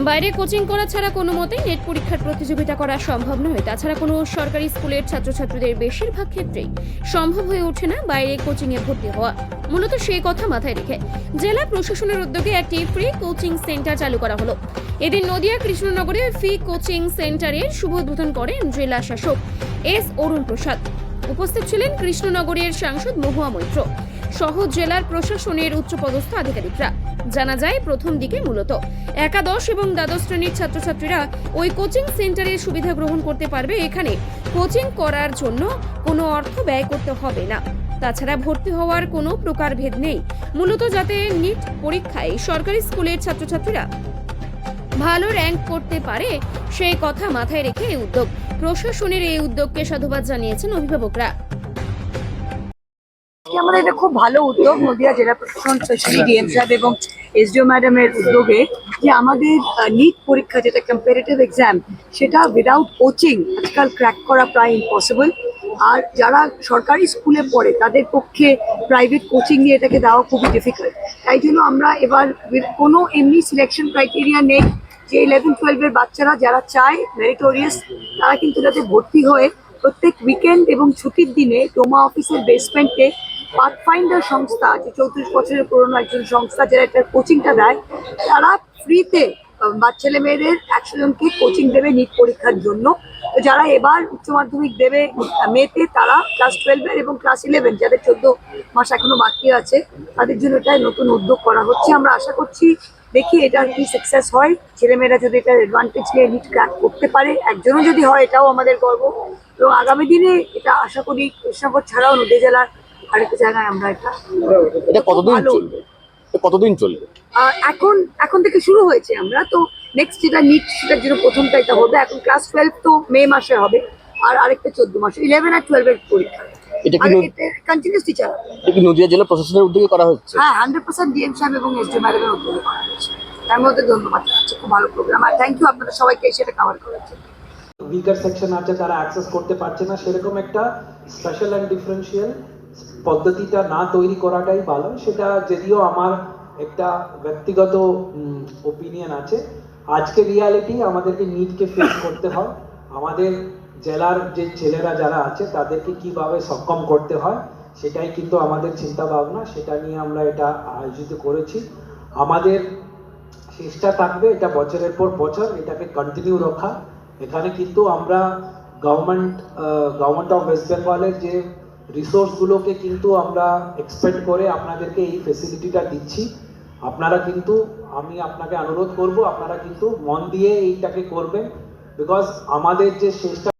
বাইরে কোচিং করা ছাড়া কোনো মতেই নেট পরীক্ষার প্রতিযোগিতা করা সম্ভব নয়। তাছাড়া কোনো সরকারি স্কুলের ছাত্রছাত্রীদের বেশিরভাগ ক্ষেত্রেই সম্ভব হয়ে ওঠে না বাইরে কোচিংয়ে ভর্তি হওয়া। মূলত সেই কথা মাথায় রেখে জেলা প্রশাসনের উদ্যোগে একটি ফ্রি কোচিং সেন্টার চালু করা হলো। এদিন নদিয়া কৃষ্ণনগরে ফ্রি কোচিং সেন্টারের শুভ উদ্বোধন করেন জেলা শাসক এস অরুণ প্রসাদ। উপস্থিত ছিলেন কৃষ্ণনগরের সাংসদ মহুয়া মৈত্র। সহ জেলার প্রশাসনের উচ্চপদস্থ আধিকারিকরা। জানা যায়, প্রথম দিকে মূলত একাদশ এবং দ্বাদশ শ্রেণির ছাত্রছাত্রীরা ওই কোচিং সেন্টারের সুবিধা গ্রহণ করতে পারবে। এখানে কোচিং করার জন্য কোনো অর্থ ব্যয় করতে হবে না। তাছাড়া ভর্তি হওয়ার কোনো প্রকারভেদ নেই, মূলত যাতে নিট পরীক্ষায় সরকারি স্কুলের ছাত্রছাত্রীরা ভালো র্যাঙ্ক করতে পারে, সেই কথা মাথায় রেখে এই উদ্যোগ প্রশাসনের এই উদ্যোগকে সাধুবাদ জানিয়েছেন অভিভাবকরা। আজকে আমাদের এটা খুব ভালো উদ্যোগ নদিয়া জেলা প্রশাসন স্পেশালি ডিএম সাহেব এবং এসডিও ম্যাডামের উদ্যোগে যে আমাদের নিট পরীক্ষা যেটা কম্পারেটিভ এক্সাম সেটা উইদাউট কোচিং আজকাল ক্র্যাক করা প্রায় ইম্পসিবল আর যারা সরকারি স্কুলে পড়ে তাদের পক্ষে প্রাইভেট কোচিং নিয়ে এটাকে দেওয়া খুবই ডিফিকাল্ট তাই জন্য আমরা এবার কোনো এমনি সিলেকশন ক্রাইটেরিয়া নেই যে ইলেভেন টুয়েলভের বাচ্চারা যারা চায় মেরিটোরিয়াস তারা কিন্তু যাতে ভর্তি হয়ে প্রত্যেক উইকেন্ড এবং ছুটির দিনে ডোমা অফিসের বেসমেন্টে পাথফাইন্ডার সংস্থা, যে চৌত্রিশ বছরের পুরনো একজন সংস্থা যারা একটা কোচিংটা দেয়, তারা ফ্রিতে বা ছেলে মেয়েদের একশো জনকে কোচিং দেবে নিট পরীক্ষার জন্য। তো যারা এবার উচ্চ মাধ্যমিক দেবে, মেতে তারা ক্লাস টুয়েলভের এবং ক্লাস ইলেভেন যাদের চোদ্দ মাস এখনও বাকি আছে, তাদের জন্য এটাই নতুন উদ্যোগ করা হচ্ছে। আমরা আশা করছি, দেখি এটা কি সাকসেস হয়, ছেলেমেয়েরা যদি এটার অ্যাডভান্টেজ নিয়ে নিট ক্র্যাক করতে পারে, একজনও যদি হয়, এটাও আমাদের গর্ব। এবং আগামী দিনে এটা আশা করি কৃষ্ণনগর ছাড়াও নদী জেলার আরেকটা জায়গায় আমরা এটা এটা কতদিন চলবে? কতদিন চলবে? এখন এখন থেকে শুরু হয়েছে আমরা তো নেক্সট যেটা নিট সেটার জন্য প্রথমটা এটা হবে। এখন ক্লাস টুয়েলভ তো মে মাসে হবে আর আরেকটা চোদ্দ মাসে ইলেভেন আর টুয়েলভের পরীক্ষা। এটা কি আর ন- এতে কন্টিনিউসলি চালাবে এটা কি নদিয়া জেলা প্রশাসনের উদ্যোগে করা হচ্ছে? হ্যাঁ হান্ড্রেড পার্সেন্ট ডিএম সাহেব এবং এসডি ম্যাডামের উদ্যোগে করা হয়েছে তার মধ্যে ধন্যবাদ জানাচ্ছি খুব ভালো প্রোগ্রাম আর থ্যাংক ইউ আপনাদের সবাইকে সেটা কভার করার জন্য। উইকার সেকশন আছে তারা অ্যাক্সেস করতে পারছে না সেরকম একটা স্পেশাল অ্যান্ড ডিফারেন্সিয়াল পদ্ধতিটা না তৈরি করাটাই ভালো। সেটা যদিও আমার একটা ব্যক্তিগত ওপিনিয়ন আছে। আজকে রিয়ালিটি আমাদেরকে নিডকে ফেস করতে হয়। আমাদের জেলার যে ছেলেরা যারা আছে, তাদেরকে কীভাবে সক্ষম করতে হয়, সেটাই কিন্তু আমাদের চিন্তা ভাবনা সেটা নিয়ে আমরা এটা আয়োজিত করেছি। আমাদের চেষ্টা থাকবে এটা বছরের পর বছর এটাকে কন্টিনিউ রাখা এখানে কিন্তু আমরা গভর্নমেন্ট গভর্নমেন্ট অফ ওয়েস্ট বেঙ্গলের যে রিসোর্সগুলোকে কিন্তু আমরা এক্সপেক্ট করে আপনাদেরকে এই ফেসিলিটিটা দিচ্ছি। আপনারা কিন্তু, আমি আপনাকে অনুরোধ করব, আপনারা কিন্তু মন দিয়ে এইটাকে করবেন। বিকজ আমাদের যে চেষ্টা